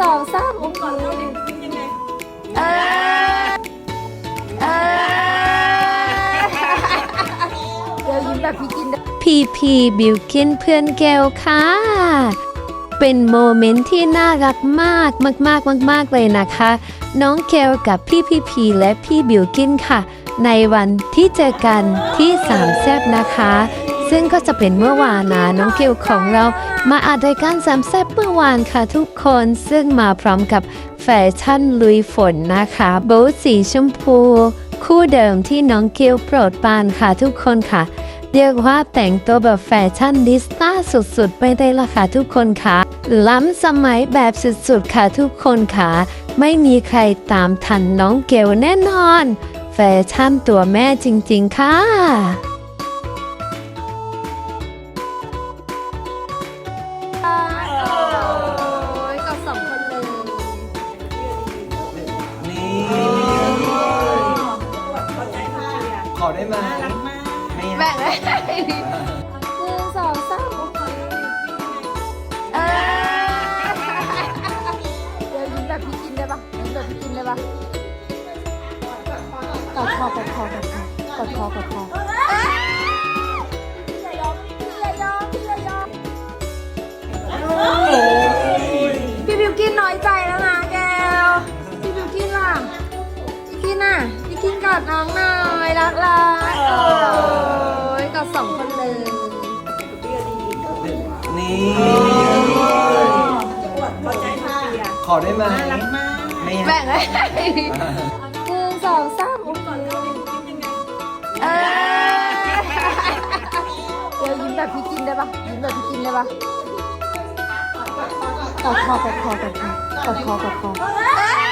สองสามอุ้มก่อนเข้าดิเป็นยังไงเออเออเดี๋ยวยิ้มแบบพี่กินได้พีพีบิวกินเพื่อนแก้วค่ะ เป็นโมเมนต์ที่น่ารักมากมากมากมากเลยนะคะ น้องแกลกับพี่พีพีและพี่บิวกินค่ะ ในวันที่เจอกันที่สามแซบนะคะ ซึ่งก็จะเป็นเมื่อวานนะน้องเกลของเรามาอัดรายการสามแซ่บเมื่อวานค่ะทุกคนซึ่งมาพร้อมกับแฟชั่นลุยฝนนะคะโบูทสีชมพู คู่เดิมที่น้องเกลโปรดปานค่ะทุกคนค่ะ เรียกว่าแต่งตัวแบบแฟชั่นดิสต้าสุดๆ ไปได้ละค่ะทุกคนค่ะ ล้ำสมัยแบบสุดๆ ค่ะทุกคนค่ะ ไม่มีใครตามทันน้องเกลแน่นอน แฟชั่นตัวแม่จริงๆ ค่ะ โอ้ยกับสองคนเลยนี่ขอได้ไหมแบ่งเลยหนึ่งสองสามเออเดี๋ยวยิ้มแบบพี่กินได้ปะยิ้มแบบพี่กินได้ปะกอดคอกอดคอกอดคอกอดคอกอดคอ อดน้องหน่อยรักรักโอ้ยกอดสองคนเลยนี่ขอได้ไหมไม่แบ่งเลยหนึ่งสองสามอเคเออเดี๋ยวยิ้มแบบพี่กินได้ปะยิ้มแบบพี่กินได้ปะกอดคอกอดคอกอดคอกอดคอกอดคอ